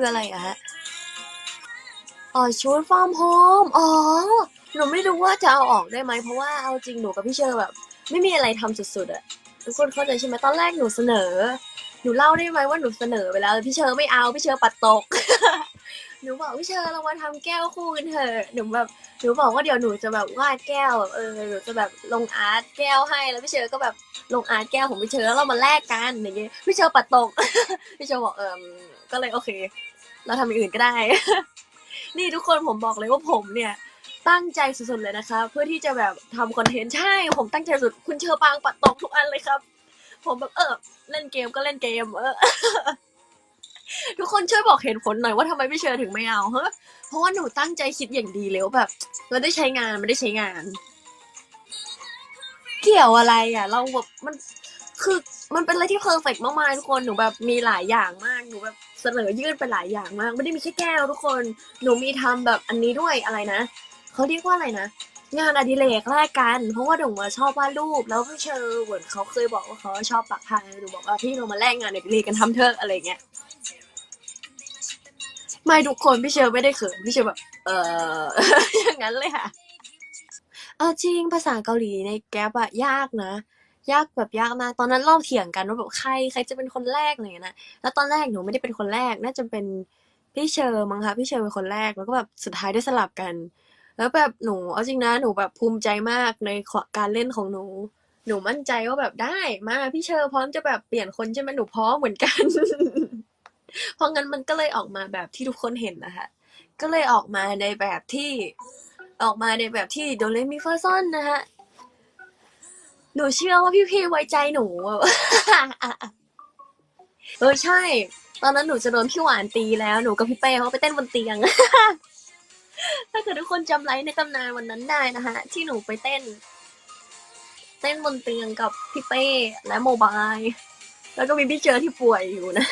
คืออะไรอะฮะ อ๋อชุดฟอร์มโฮมอ๋อ หนูไม่รู้ว่าจะเอาออกได้ไหม เพราะว่าเอาจริงหนูกับพี่เชอร์แบบ ไม่มีอะไรทำสุดๆอะทุกคนเข้าใจใช่ไหมตอนแรกหนูเสนอ หนูเล่าได้ไหมว่าหนูเสนอไปแล้วพี่เชอร์ไม่เอาพี่เชอร์ปัดตก หนูบอกพี่เชอร์เรามาทำแก้วคู่กันเถอะหนูแบบหนูบอกว่าเดี๋ยวหนูจะแบบวาดแก้วแบบเออหนูจะแบบลงอาร์ตแก้วให้แล้วพี่เชอร์ก็แบบลงอาร์ตแก้วของพี่เชอร์แล้วเรามาแลกกันอย่างเงี้ยพี่เชอร์ปัดตกพี่เชอร์บอกเออก็เลยโอเค เราทำอย่างอื่นก็ได้ นี่ทุกคนผมบอกเลยว่าผมเนี่ยตั้งใจสุดๆเลยนะคะ เพื่อที่จะแบบทำคอนเทนต์ใช่ ผมตั้งใจสุดคุณเชอปางปัดตกทุกอันเลยครับ ผมแบบเออเล่นเกมก็เล่นเกมเออ ทุกคนช่วยบอกเหตุผลหน่อยว่าทำไมพี่เชอถึงไม่เอาเฮ้ยเพราะว่าหนูตั้งใจคิดอย่างดีแล้วแบบเราได้ใช้งานมันได้ใช้งาน เกี่ยวอะไรอะ เราแบบมันคือมันเป็นอะไรที่เพอร์เฟกต์มากๆทุกคนหนูแบบมีหลายอย่างมากหนูแบบเสนอยื่นไปหลายอย่างมาก ไม่ได้มีแค่แก้วทุกคนหนูมีทำแบบอันนี้ด้วยอะไรนะเขาเรียกว่าอะไรนะงานอดิเรกแรกกัน เพราะว่าหนูมาชอบวาดรูป แล้วพี่เชอร์เหมือนเขาเคยบอกว่าเขาชอบปักผ้าหนูบอกว่าพี่เรามาแลกงานอดิเรกกันทำเถอะอะไรเงี้ย ไม่ทุกคนพี่เชอร์ไม่ได้เขินพี่เชอร์แบบ เออ อย่างนั้นเลยค่ะ เอาจริงภาษาเกาหลีในแก๊ปอะยากนะ ยากแบบยากมาก ตอนนั้นเราเถียงกันว่าแบบใครใครจะเป็นคนแรกอะไรอย่างเงี้นะ แล้วตอนแรกหนูไม่ได้เป็นคนแรก น่าจะเป็นพี่เชอร์มั้งคะพี่เชอร์เป็นคนแรก แล้วก็แบบสุดท้ายได้สลับกัน แล้วแบบหนูเอาจริงนะหนูแบบภูมิใจมากในการเล่นของหนูหนูมั่นใจว่าแบบได้มาพี่เชอร์พร้อมจะแบบเปลี่ยนคนใช่ไหมหนูพร้อมเหมือนกัน เพราะงั้นมันก็เลยออกมาแบบที่ทุกคนเห็นนะคะ ก็เลยออกมาในแบบที่ออกมาในแบบที่โดเรมีฟาซอนนะฮะหนูเชื่อว่าพี่ๆไว้ใจหนูเออใช่ ตอนนั้นหนูจะโดนพี่หวานตีแล้วหนูกับพี่เป้เขาไปเต้นบนเตียง ถ้าเกิดทุกคนจำไลฟ์ในตำนานวันนั้นได้นะคะที่หนูไปเต้น เต้นบนเตียงกับพี่เป้และโมบาย แล้วก็มีพี่เจอที่ป่วยอยู่นะ